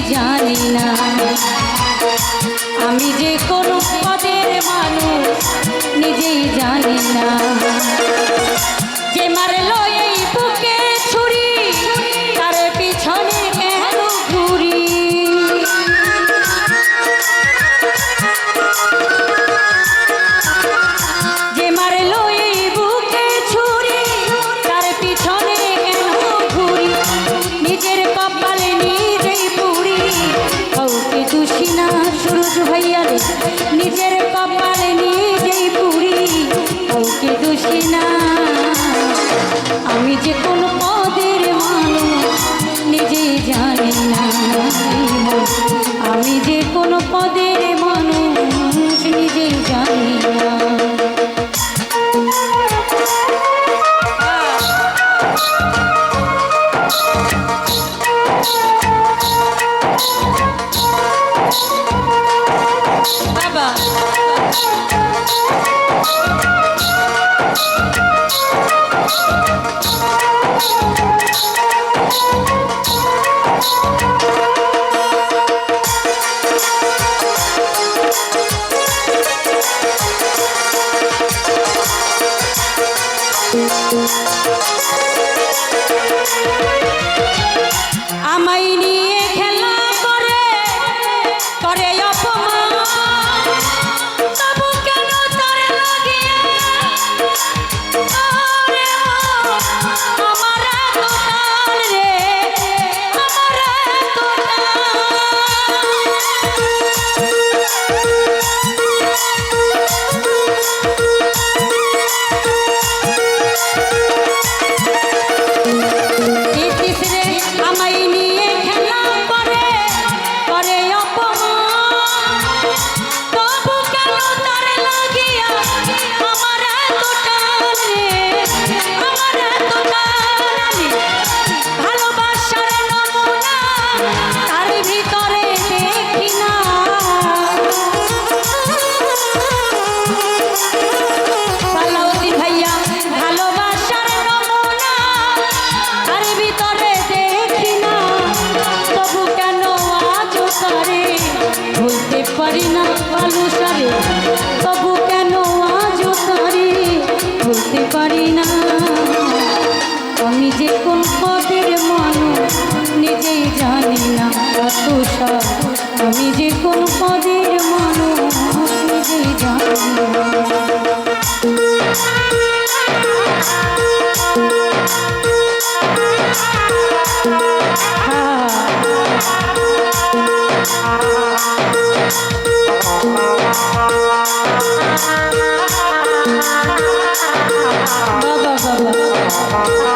জানি না। আমি যে কোনো পদের মানুষ নিজেই জানি না। যে মারে লয় যে কোন পদের মানুষ নিজে জানি না। যে কোন পদের মানুষ বাবা বাবা।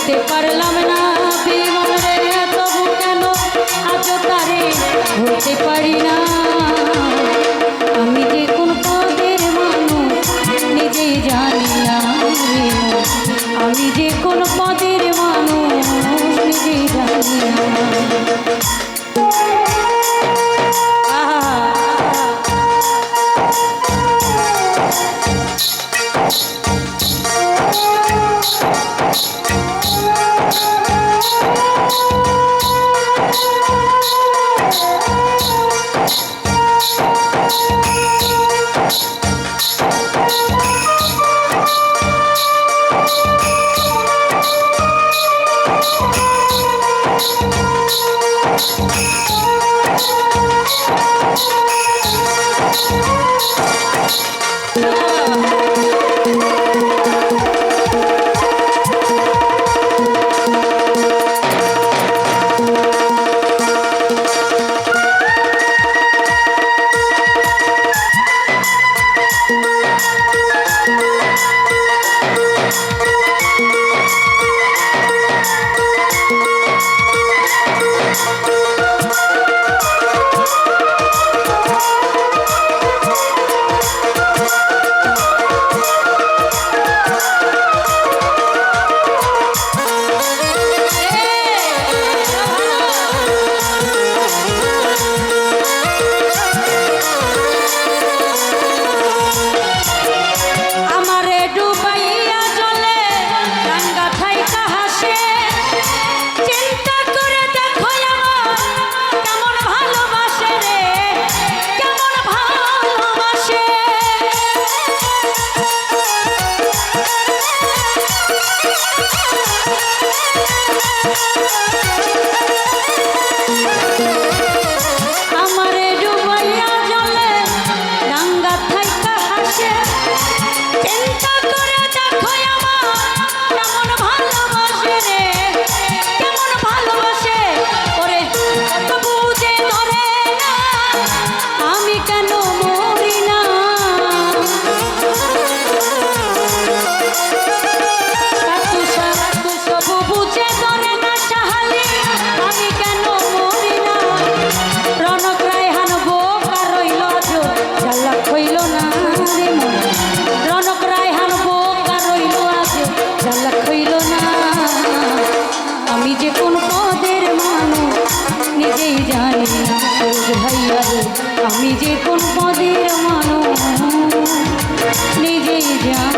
বুঝতে পারলাম না বিমন রে তবু কেন? আজ তারে হতে পারি না। আমি যে কোন পদের মানুষ নিজেই জানি।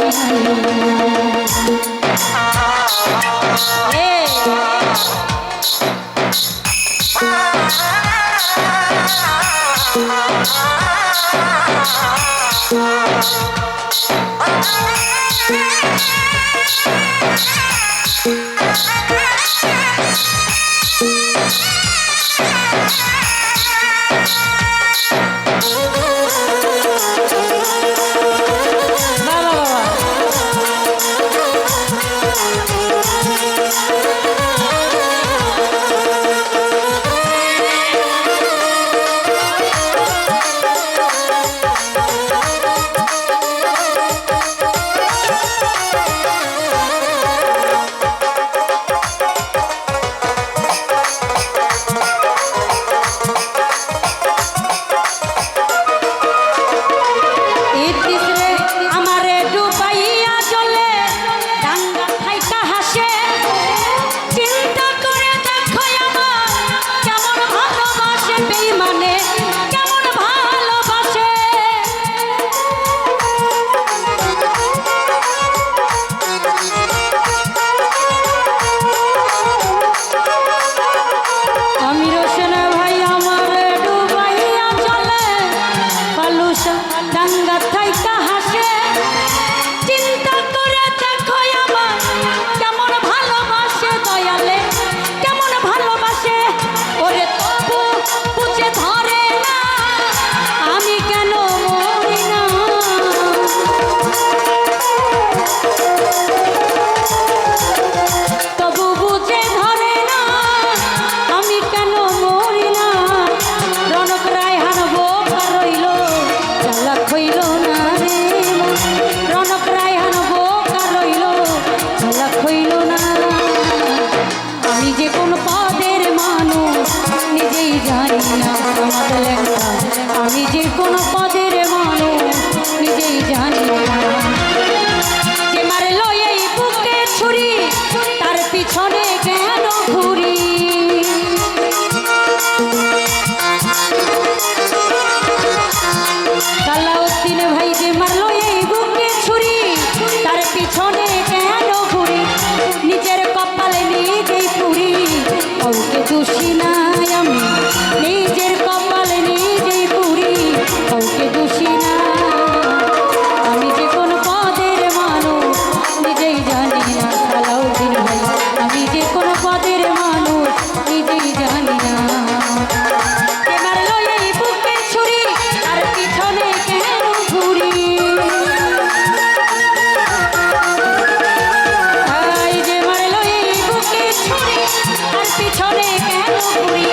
পুরি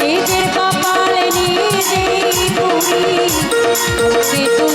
নিজের কপালে নিজেই পুরি তোকে তো